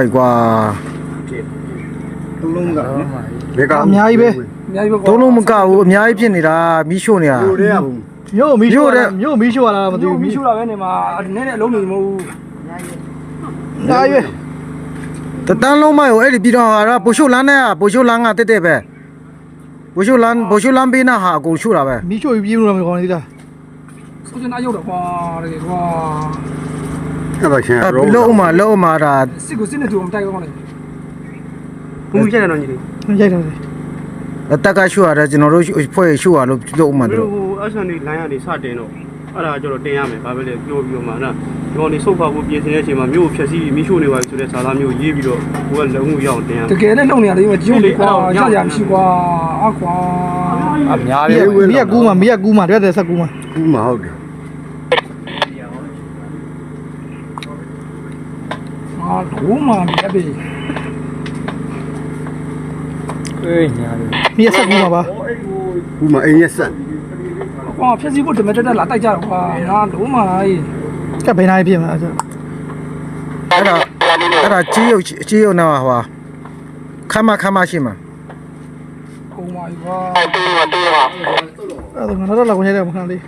အိုက်ကွာသုံးလုံးကဘယ်ကအများကြီးပဲအများကြီးပဲသုံးလုံးမကဘူးအများကြီးဖြစ်နေတာမီးရှို့နေတာဟိုတည်းကဘုံမြို့မီးရှို့မြို့တဲ့တာမြို့မီးရှို့ရတာမသိသူဘူးမီးရှို့တာပဲနေမှာနည်းနည်းအလုံးနေမဟုတ်ဘူးအားရွေးတတန်းလုံးမရောအဲ့ဒီပြည်တော်ဟာကပိုရှို့လန်းနဲ့ပိုရှို့လန်းကတက်တက်ပဲပိုရှို့လန်းပိုရှို့လန်းပေးနာဟာအကုန်ရှို့တာပဲမီးရှို့ပြီးပြေးလို့မကောင်းသေးတာဆိုချင်အရုပ်တော့ကွာတကယ်ကွာ အဲ့ဒါချင်းအဲ့ရောလုံးအမလုံးအမဒါစစ်ကိုစစ်နေသူမတိုက်ကောင်းလေဘူးချက်တယ်တော့ညီလေးရိုက်တယ်အတက်ကရှို့ရတယ်ကျွန်တော်တို့ဖွဲ့ရှို့ရလို့လုံးအမမင်းတို့တို့ ဟိုအဆန်ဒီလိုင်းကနေစတင်တော့အဲ့ဒါကျတော့တင်ရမယ်ဘာပဲလဲပြောပြီးတော့မှနော်ဒီကောင်နေစုပ်ဖောက်ဖို့ပြင်ဆင်တဲ့အချိန်မှာမြို့ကိုဖြတ်စီးပြီးမိရှို့နေပါပြီဆိုတဲ့ဇာလာမျိုးရေးပြီးတော့ဟိုကလုံမှုရအောင်တင်ရမယ်တကယ်နဲ့လုံနေရတယ်ကျုပ်လေကွာရရမရှိကွာအကွာအများမီးကြီးကမီးကကူးမှာမီးကကူးမှာတွေ့တယ်ဆက်ကူးမှာကူး မဟုတ်တယ်အာဒိုးမှမြက်ပြီမီးကဆက်ကူးမှာပါကူးမအိမ်ရက်ဆက်ကွာဖြည့်စည်းဖို့တမတက်တက်လာတိုက်ကြတော့ကွာငါဒိုးမှလားကပ်ဘယ်နိုင်ပြင်မှာအဲ့ဒါအဲ့ဒါအဲ့ဒါကြီးရုပ်ကြီးရုပ်နာဟွာခမခမရှိမှာကုန်ပါကွာအဲ့ဒါငါတော့လာကုန်ရတယ်မခံလေး